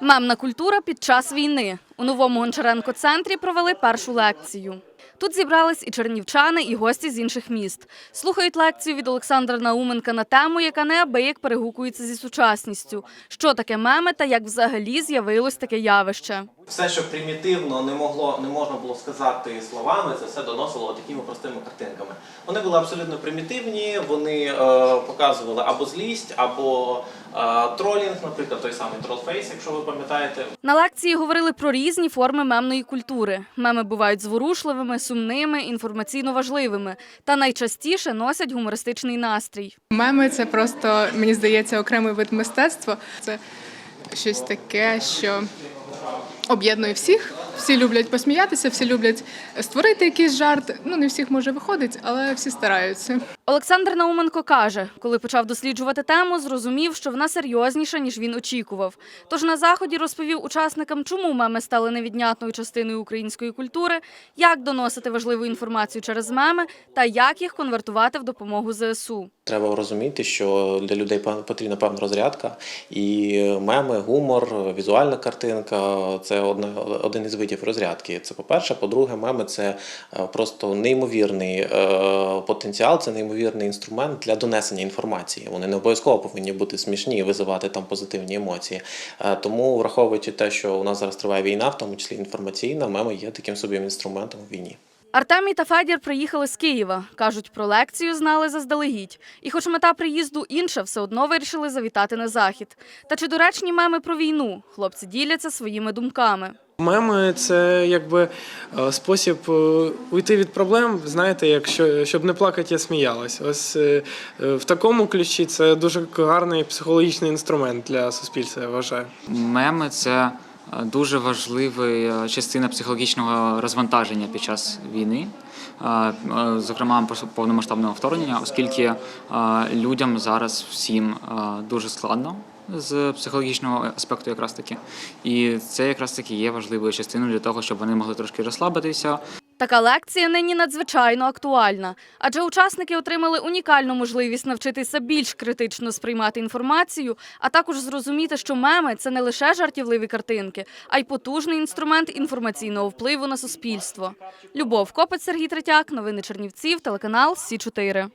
Мемна культура під час війни. У новому Гончаренко-центрі провели першу лекцію. Тут зібрались і чернівчани, і гості з інших міст. Слухають лекцію від Олександра Науменка на тему, яка неабияк перегукується зі сучасністю. Що таке меми та як взагалі з'явилось таке явище. Все, що примітивно не могло, не можна було сказати словами, це все доносило такими простими картинками. Вони були абсолютно примітивні, вони е, показували або злість, або е, тролінг, наприклад, той самий тролфейс, якщо ви пам'ятаєте. На лекції говорили про різні форми мемної культури. Меми бувають зворушливими, сумними, інформаційно важливими та найчастіше носять гумористичний настрій. Меми це просто, мені здається, окремий вид мистецтва. Це щось таке, що об'єднує всіх. Всі люблять посміятися, всі люблять створити якийсь жарт. Ну, не всіх може виходить, але всі стараються. Олександр Науменко каже, коли почав досліджувати тему, зрозумів, що вона серйозніша, ніж він очікував. Тож на заході розповів учасникам, чому меми стали невіднятною частиною української культури, як доносити важливу інформацію через меми та як їх конвертувати в допомогу ЗСУ. Треба розуміти, що для людей потрібна певна розрядка, і меми, гумор, візуальна картинка це одна, один із видів розрядки. Це по-перше. По-друге, меми це е, просто неймовірний е, потенціал, це неймовірний інструмент для донесення інформації. Вони не обов'язково повинні бути смішні і визивати там позитивні емоції. Е, Тому, враховуючи те, що у нас зараз триває війна, в тому числі інформаційна, меми є таким собі інструментом у війні. Артемій та Федір приїхали з Києва. Кажуть, про лекцію знали заздалегідь. І хоч мета приїзду інша, все одно вирішили завітати на захід. Та чи доречні меми про війну? Хлопці діляться своїми думками. Меми це якби е, спосіб е, уйти від проблем. Знаєте, якщо щоб не плакати, я сміялась. Ось е, в такому ключі це дуже гарний психологічний інструмент для суспільства. Я вважаю. Меми це дуже важлива частина психологічного розвантаження під час війни, зокрема повномасштабного вторгнення, оскільки людям зараз всім дуже складно. З психологічного аспекту, якраз таки, і це якраз таки є важливою частиною для того, щоб вони могли трошки розслабитися, Така лекція нині надзвичайно актуальна, адже учасники отримали унікальну можливість навчитися більш критично сприймати інформацію, а також зрозуміти, що меми це не лише жартівливі картинки, а й потужний інструмент інформаційного впливу на суспільство. Любов Копець, Сергій Третяк, новини Чернівців, телеканал Сі 4